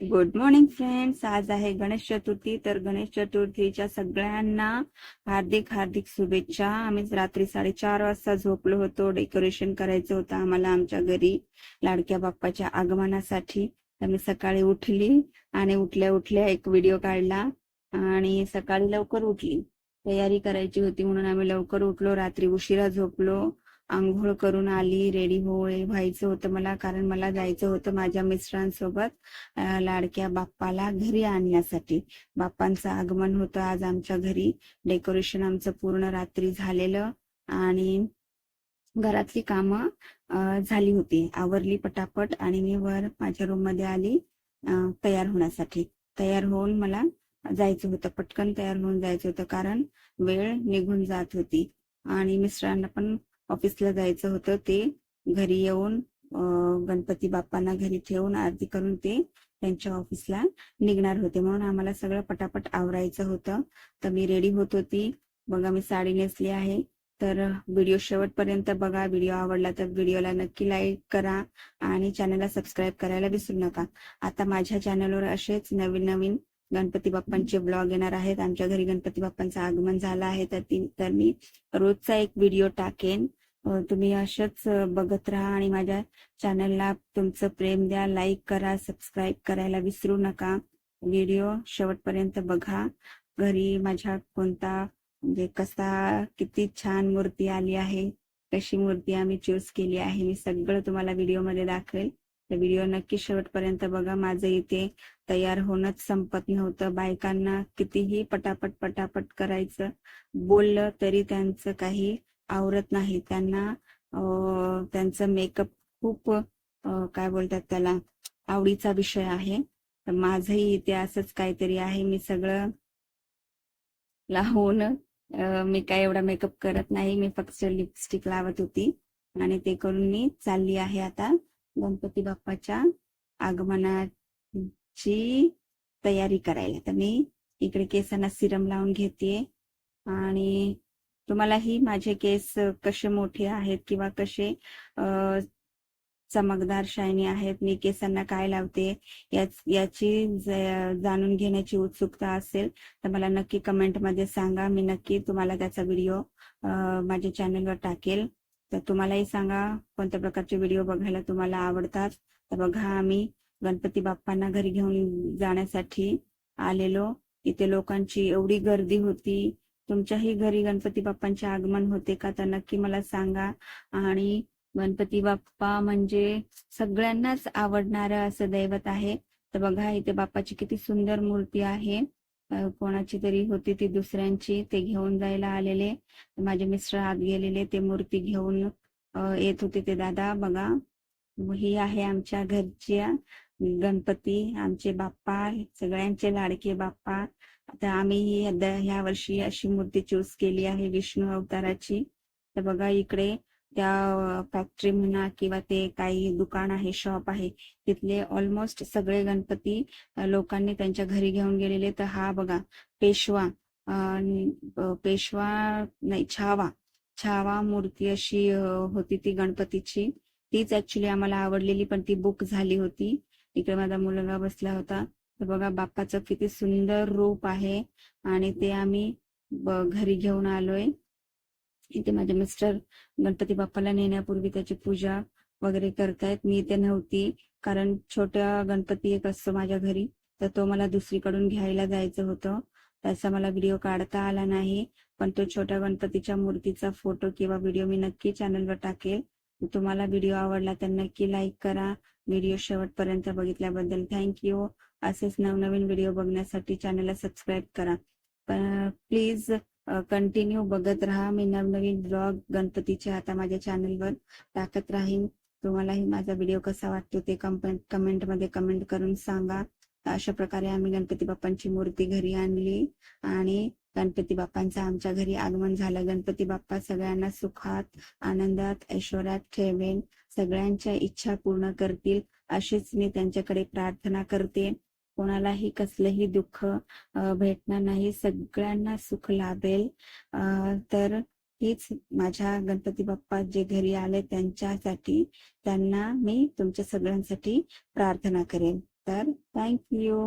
Good morning friends आज आहे गणेश चतुर्थी. तर गणेश चतुर्थीच्या सगळ्यांना हार्दिक हार्दिक शुभेच्छा. आम्ही रात्री साडेचार वाजता झोपलो होतो. डेकोरेशन करायचं होतं आम्हाला आमच्या घरी लाडक्या बाप्पाच्या आगमनासाठी. तर मी सकाळी उठली आणि उठल्या उठल्या एक व्हिडिओ काढला आणि सकाळी लवकर उठली. तयारी करायची होती म्हणून आम्ही लवकर उठलो. रात्री उशिरा झोपलो. आंघोळ करून आली रेडी होय व्हायचं होतं मला कारण मला जायचं होतं माझ्या मिस्टरांसोबत लाडक्या बाप्पाला घरी आणण्यासाठी. बाप्पांचं आगमन होतं आज आमच्या घरी. डेकोरेशन आमचं पूर्ण रात्री झालेलं आणि घरातली कामं झाली होती. आवरली पटापट आणि मी वर माझ्या रूममध्ये आली तयार होण्यासाठी. तयार होऊन मला जायचं होतं. पटकन तयार होऊन जायचं होतं कारण वेळ निघून जात होती. आणि मिस्टरांना पण ऑफिसला जायचं होतं ते. घरी येऊन गणपती बाप्पांना घरी ठेवून आरती करून ते त्यांच्या ऑफिसला निघणार होते. म्हणून आम्हाला सगळं पटापट आवरायचं होतं. तर मी रेडी होत होती. बघा मी साडी नेसली आहे. तर व्हिडिओ शेवटपर्यंत बघा. व्हिडिओ आवडला तर व्हिडिओला नक्की लाईक करा आणि चॅनलला सबस्क्राईब करायला विसरू नका. आता माझ्या चॅनलवर असेच नवीन नवीन गणपती बाप्पांचे ब्लॉग येणार आहेत. आमच्या घरी गणपती बाप्पांचं आगमन झालं आहे. तर ती तर मी रोजचा एक व्हिडिओ टाकेन. तुम्ही असंच बघत राहा आणि माझ्या चॅनलला तुमचं प्रेम द्या लाईक करा सबस्क्राईब करायला विसरू नका. व्हिडिओ शेवटपर्यंत बघा. घरी माझ्या कोणता म्हणजे कसा किती छान मूर्ती आली आहे कशी मूर्ती आम्ही चूज केली आहे मी सगळं तुम्हाला व्हिडिओमध्ये दाखवेल. तर व्हिडिओ नक्की शेवटपर्यंत बघा. माझं इथे तयार होणंच संपत नव्हतं. बायकांना कितीही पटापट पटापट करायचं बोललं तरी त्यांचं काही आवरत नाही. त्यांना त्यांचं मेकअप खूप काय बोलतात त्याला आवडीचा विषय आहे. तर माझंही इथे असंच काहीतरी आहे. मी सगळं लावून मी काय एवढा मेकअप करत नाही. मी फक्त लिपस्टिक लावत होती. आणि ते करून मी चालली आहे आता गणपती बाप्पाच्या आगमनाची तयारी करायला. तर मी इकडे केसांना सिरम लावून घेते. आणि तुम्हालाही माझे केस कसे मोठे आहेत किंवा कसे चमकदार शायनी आहेत मी केसांना काय लावते याच याची जाणून घेण्याची उत्सुकता असेल तर मला नक्की कमेंटमध्ये सांगा. मी नक्की तुम्हाला त्याचा व्हिडिओ माझ्या चॅनलवर टाकेल. तर तुम्हालाही सांगा कोणत्या प्रकारचे व्हिडिओ बघायला तुम्हाला आवडतात. तर बघा आम्ही गणपती बाप्पांना घरी घेऊन जाण्यासाठी आलेलो. इथे लोकांची एवढी गर्दी होती. तुमच्याही घरी गणपती बाप्पांचे आगमन होते का? तर नक्की मला सांगा. आणि गणपती बाप्पा म्हणजे सगळ्यांनाच आवडणारं असं दैवत आहे. तर बघा इथे बाप्पाची किती सुंदर मूर्ती आहे. कोणाची तरी होती ती दुसऱ्यांची ते घेऊन जायला आलेले. माझे मिस्टर आत गेलेले ते मूर्ती घेऊन येत होते ते दादा. बघा ही आहे आमच्या घरच्या गणपती आमचे बाप्पा सगळ्यांचे लाडके बाप्पा. आता आम्ही ह्या वर्षी अशी मूर्ती चूज केली आहे विष्णू अवताराची. तर बघा इकडे त्या फॅक्टरी म्हणा किंवा ते काही दुकान आहे शॉप आहे तिथले ऑलमोस्ट सगळे गणपती लोकांनी त्यांच्या घरी घेऊन गेलेले. तर हा बघा पेशवा पेशवा नाही छावा. छावा मूर्ती अशी होती ती गणपतीची. तीच ऍक्च्युली आम्हाला आवडलेली पण ती बुक झाली होती. इकडे माझा मुलगा बसला होता. तर बघा बाप्पाचं किती सुंदर रूप आहे. आणि ते आम्ही घरी घेऊन आलोय. इथे माझे मिस्टर गणपती बाप्पाला नेण्यापूर्वी त्याची पूजा वगैरे करतायत. मी इथे नव्हती कारण छोट्या गणपती एक असतो माझ्या घरी तर तो मला दुसरीकडून घ्यायला जायचं होतं. त्याचा मला व्हिडिओ काढता आला नाही पण तो छोट्या गणपतीच्या मूर्तीचा फोटो किंवा व्हिडिओ मी नक्की चॅनलवर टाकेल. तुम्हाला व्हिडिओ आवडला तर नक्की लाईक करा. व्हिडिओ शेवटपर्यंत बघितल्याबद्दल थँक्यू असेच नवनवीन व्हिडिओ बघण्यासाठी चॅनलला सबस्क्राईब करा. प्लीज कंटिन्यू बघत राहा. मी नवनवीन ब्लॉग गणपतीचे आता माझ्या चॅनलवर टाकत राहीन. तुम्हालाही माझा व्हिडिओ कसा वाटतो ते कमेंट कमेंटमध्ये कमेंट करून सांगा. अशा प्रकारे आम्ही गणपती बाप्पांची मूर्ती घरी आणली आणि गणपती बाप्पांचं आमच्या घरी आगमन झालं. गणपती बाप्पा सगळ्यांना सुखात आनंदात ऐश्वर्यात ठेवेन. सगळ्यांच्या इच्छा पूर्ण करतील अशीच मी त्यांच्याकडे प्रार्थना करते. कोणालाही कसलंही दुःख भेटणार नाही. सगळ्यांना सुख लाभेल. तर हीच माझ्या गणपती बाप्पा जे घरी आले त्यांच्यासाठी त्यांना मी तुमच्या सगळ्यांसाठी प्रार्थना करेन. तर थँक्यू